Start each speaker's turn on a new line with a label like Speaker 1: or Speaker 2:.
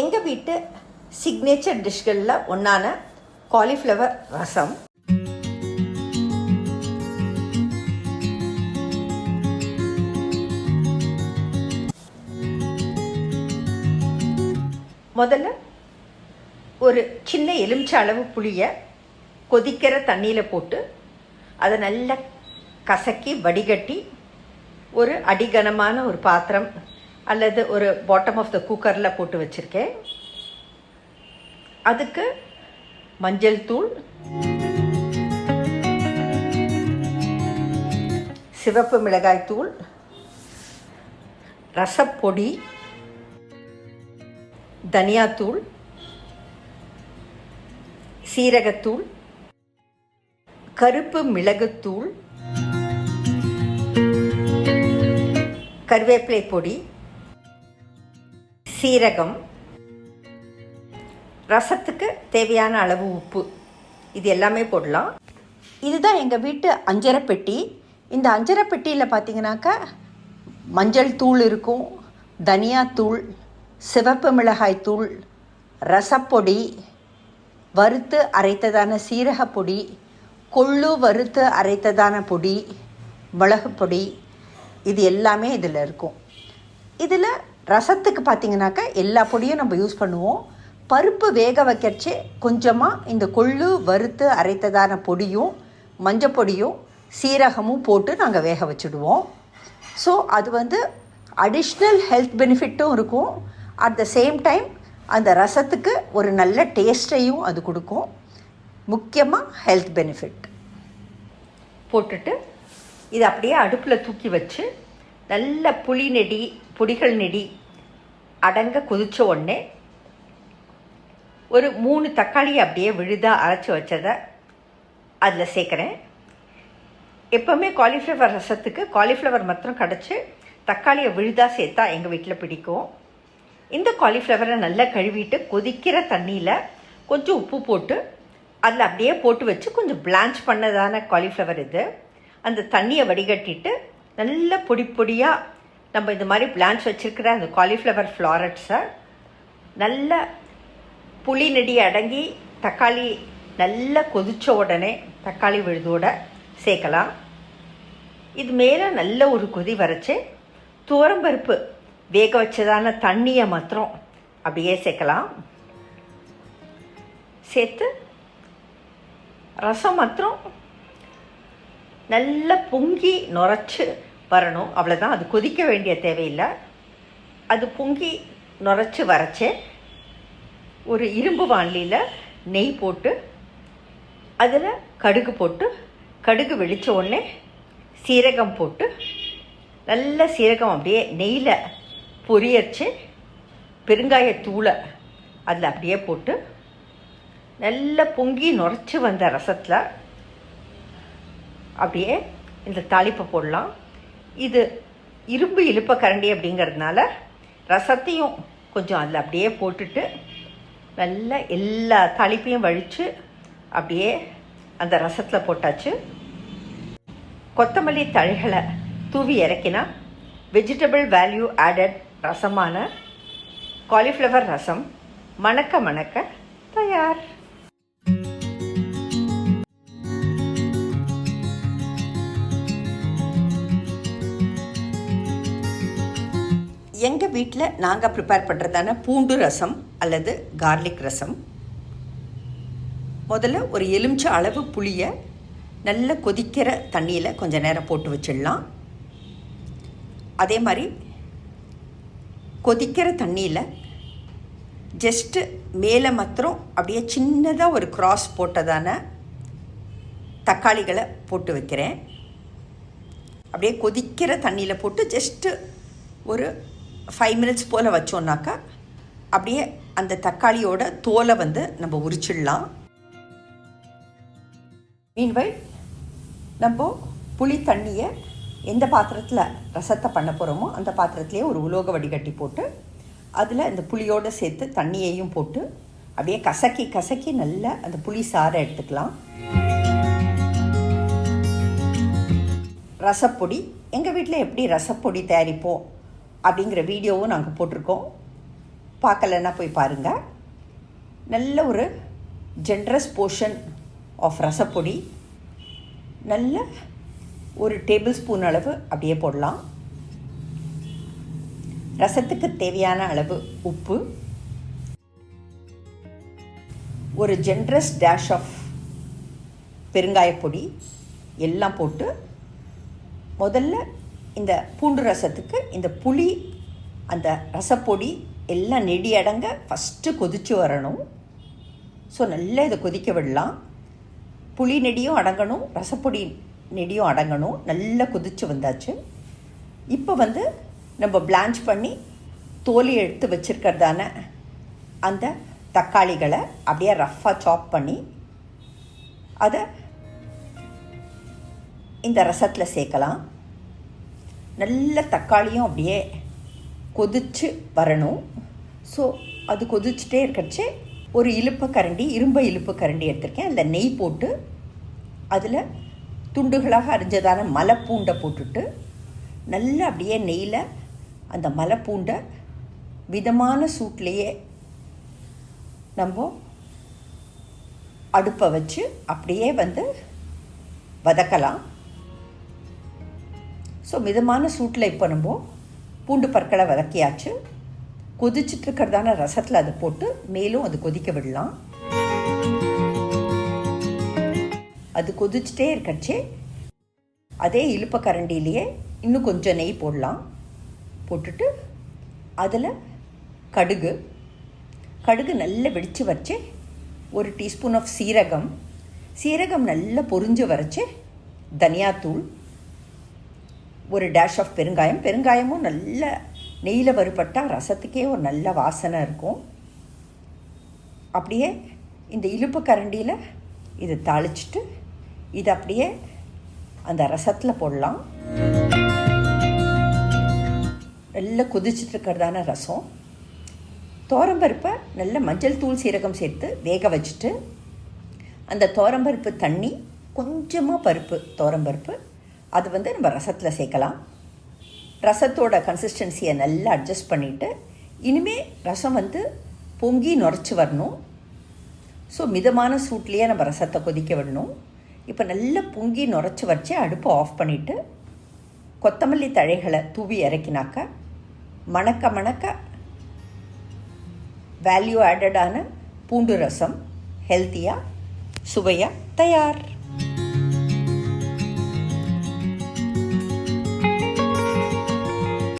Speaker 1: எங்கள் வீட்டு சிக்னேச்சர் டிஷ்களில் ஒன்றான காலிஃப்ளவர் ரசம். முதல்ல ஒரு சின்ன எலுமிச்சை அளவு புளியை கொதிக்கிற தண்ணியில் போட்டு அதை நல்லா கசக்கி வடிகட்டி ஒரு அடிகனமான ஒரு பாத்திரம் அல்லது ஒரு பாட்டம் ஆஃப் த குக்கரில் போட்டு வச்சுருக்கேன். அதுக்கு மஞ்சள் தூள் சிவப்பு மிளகாய் தூள் ரசப்பொடி தனியாத்தூள் சீரகத்தூள் கருப்பு மிளகுத்தூள் கருவேப்பிலை பொடி சீரகம். ரசத்துக்கு தேவையான அளவு உப்பு. இது எல்லாமே போடலாம். இதுதான் எங்கள் வீட்டு அஞ்சரை பெட்டி. இந்த அஞ்சரை பெட்டியில் பார்த்தீங்கன்னாக்கா மஞ்சள் தூள் இருக்கும் தனியாத்தூள் சிவப்பு மிளகாய் தூள் ரசப்பொடி வறுத்து அரைத்ததான சீரக பொடி கொள்ளு வறுத்து அரைத்ததான பொடி மிளகு பொடி இது எல்லாமே இதில் இருக்கும். இதில் ரசத்துக்கு பார்த்தீங்கன்னாக்கா எல்லா பொடியும் நம்ம யூஸ் பண்ணுவோம். பருப்பு வேக வைக்கிறச்சு கொஞ்சமாக இந்த கொள்ளு வறுத்து அரைத்ததான பொடியும் மஞ்சப்பொடியும் சீரகமும் போட்டு நாங்கள் வேக வச்சுடுவோம். ஸோ அது வந்து அடிஷ்னல் ஹெல்த் பெனிஃபிட்டும் இருக்கும். அட் த சேம் டைம் அந்த ரசத்துக்கு ஒரு நல்ல டேஸ்ட்டையும் அது கொடுக்கும். முக்கியமாக ஹெல்த் பெனிஃபிட் போட்டுட்டு இதை அப்படியே அடுப்பில் தூக்கி வச்சு நல்ல புளி நெடி புடிகள் நெடி அடங்க கொதிச்ச உடனே ஒரு மூணு தக்காளி அப்படியே விழுதாக அரைச்சி வச்சதை அதில் சேர்க்குறேன். எப்போவுமே காலிஃப்ளவர் ரசத்துக்கு காலிஃப்ளவர் மாத்திரம் கிடச்சி தக்காளியை விழுதாக சேர்த்தா எங்கள் வீட்டில் பிடிக்கும். இந்த காலிஃப்ளவரை நல்லா கழுவிட்டு கொதிக்கிற தண்ணியில் கொஞ்சம் உப்பு போட்டு அதில் அப்படியே போட்டு வச்சு கொஞ்சம் பிளான்ச் பண்ணதான காலிஃப்ளவர் இது. அந்த தண்ணியை வடிகட்டிட்டு நல்ல பொடி பொடியாக நம்ம இந்த மாதிரி பிளான்ஸ் வச்சுருக்கிற அந்த காலிஃப்ளவர் ஃப்ளாரட்ஸை நல்ல புளி நெடி அடங்கி தக்காளி நல்லா கொதித்த உடனே தக்காளி விழுதோட சேர்க்கலாம். இது மேலே நல்ல ஒரு கொதி வரைச்சி. துவரம்பருப்பு வேக வச்சதான தண்ணியை மாத்திரம் அப்படியே சேர்க்கலாம். சேர்த்து ரசம் மாத்திரம் நல்லா பொங்கி நுரைச்சி வரணும். அவ்வளோதான் அது கொதிக்க வேண்டிய தேவையில்லை. அது பொங்கி நுரைச்சி வரைச்சி. ஒரு இரும்பு வாண்லியில் நெய் போட்டு அதில் கடுகு போட்டு கடுகு வெடித்த உடனே சீரகம் போட்டு நல்ல சீரகம் அப்படியே நெய்யில் பொரியச்சு பெருங்காயத்தூளை அதில் அப்படியே போட்டு நல்ல பொங்கி நுரைச்சி வந்த ரசத்தில் அப்படியே இந்த தாளிப்பை போடலாம். இது இரும்பு இழுப்ப கரண்டி அப்படிங்கிறதுனால ரசத்தையும் கொஞ்சம் அதில் அப்படியே போட்டுட்டு நல்லா எல்லா தாளிப்பையும் வழித்து அப்படியே அந்த ரசத்தில் போட்டாச்சு. கொத்தமல்லி தழைகளை தூவி இறக்கினா வெஜிடபிள் வேல்யூ ஆடட் ரசமான காலிஃப்ளவர் ரசம் மணக்க மணக்க தயார். எங்கள் வீட்டில் நாங்கள் ப்ரிப்பேர் பண்ணுறதான பூண்டு ரசம் அல்லது கார்லிக் ரசம். முதல்ல ஒரு எலுமிச்சை அளவு புளியை நல்ல கொதிக்கிற தண்ணியில் கொஞ்சம் நேரம் போட்டு வச்சிடலாம். அதே மாதிரி கொதிக்கிற தண்ணியில் ஜஸ்ட்டு மேலே மாத்திரம் அப்படியே சின்னதாக ஒரு க்ராஸ் போட்டதான தக்காளிகளை போட்டு வைக்கிறேன். அப்படியே கொதிக்கிற தண்ணியில் போட்டு ஜஸ்ட்டு ஒரு ஃபைவ் மினிட்ஸ் போல் வச்சோன்னாக்கா அப்படியே அந்த தக்காளியோட தோலை வந்து நம்ம உரிச்சிடலாம். மீன்வை நம்ம புளி தண்ணியை எந்த பாத்திரத்தில் ரசத்தை பண்ண போகிறோமோ அந்த பாத்திரத்துலேயே ஒரு உலோக வடிகட்டி போட்டு அதில் இந்த புளியோடு சேர்த்து தண்ணியையும் போட்டு அப்படியே கசக்கி கசக்கி நல்லா அந்த புளி சாறை எடுத்துக்கலாம். ரசப்பொடி எங்கள் வீட்டில் எப்படி ரசப்பொடி தயாரிப்போம்? அப்படிங்கிற வீடியோவும் நாங்கள் போட்டிருக்கோம். பார்க்கலன்னா போய் பாருங்கள் நல்ல ஒரு ஜென்ரஸ் போர்ஷன் ஆஃப் ரசப்பொடி. நல்ல ஒரு டேபிள் ஸ்பூன் அளவு அப்படியே போடலாம். ரசத்துக்கு தேவையான அளவு உப்பு. ஒரு ஜென்ரஸ் டேஷ் ஆஃப் பெருங்காயப்பொடி எல்லாம் போட்டு முதல்ல இந்த பூண்டு ரசத்துக்கு இந்த புளி அந்த ரசப்பொடி எல்லாம் நெடி அடங்க ஃபஸ்ட்டு கொதித்து வரணும். ஸோ நல்லா இதை கொதிக்க விடலாம். புளி நெடியும் அடங்கணும் ரசப்பொடி நெடியும் அடங்கணும். நல்லா கொதித்து வந்தாச்சு. இப்போ வந்து நம்ம பிளான்ச் பண்ணி தோலி எடுத்து வச்சுருக்கிறதான அந்த தக்காளிகளை அப்படியே ரஃப்பாக சாப் பண்ணி அதை இந்த ரசத்தில் சேர்க்கலாம். நல்ல தக்காளியும் அப்படியே கொதிச்சு வரணும். ஸோ அது கொதிச்சுட்டே இருக்கச்சு ஒரு இழுப்பு கரண்டி இரும்பு இழுப்பு கரண்டி எடுத்திருக்கேன். அதில் நெய் போட்டு அதில் துண்டுகளாக அரிஞ்சதான மலைப்பூண்டை போட்டுட்டு நல்லா அப்படியே நெய்யில் அந்த மலைப்பூண்டை விதமான சூட்லேயே நம்ம அடுப்பை வச்சு அப்படியே வந்து வதக்கலாம். ஸோ மிதமான சூட்டில் இப்போ நம்ம பூண்டு பற்களை வதக்கியாச்சு. கொதிச்சுட்டு இருக்கிறதான ரசத்தில் அதை போட்டு மேலும் அது கொதிக்க விடலாம். அது கொதிச்சுட்டே இருக்கச்சே அதே இழுப்ப கரண்டிலேயே இன்னும் கொஞ்சம் நெய் போடலாம். போட்டுட்டு அதில் கடுகு கடுகு நல்லா வெடித்து வச்சு ஒரு டீஸ்பூன் ஆஃப் சீரகம். சீரகம் நல்லா பொரிஞ்சு வரைச்சி தனியாத்தூள் ஒரு டேஷ் ஆஃப் பெருங்காயம். பெருங்காயமும் நல்ல நெய்யில் வறுபட்டால் ரசத்துக்கே ஒரு நல்ல வாசனை இருக்கும். அப்படியே இந்த இழுப்பு கரண்டியில் இதை தாளிச்சிட்டு இது அப்படியே அந்த ரசத்தில் போடலாம். நல்லா கொதிச்சுட்டு இருக்கிறதான ரசம். தோரம்பருப்பை நல்ல மஞ்சள் தூள் சீரகம் சேர்த்து வேக வச்சுட்டு அந்த தோரம்பருப்பு தண்ணி கொஞ்சமாக பருப்பு தோரம்பருப்பு அது வந்து நம்ம ரசத்தில் சேர்க்கலாம். ரசத்தோட கன்சிஸ்டன்சியை நல்லா அட்ஜஸ்ட் பண்ணிவிட்டு இனிமேல் ரசம் வந்து பொங்கி நுரைச்சி வரணும். ஸோ மிதமான சூட்லேயே நம்ம ரசத்தை கொதிக்க விடணும். இப்போ நல்லா பொங்கி நுரைச்சி வச்சு அடுப்பை ஆஃப் பண்ணிவிட்டு கொத்தமல்லி தழைகளை தூவி இறக்கினாக்க மணக்க மணக்க வேல்யூ ஆடடான பூண்டு ரசம் ஹெல்த்தியாக சுவையாக தயார்.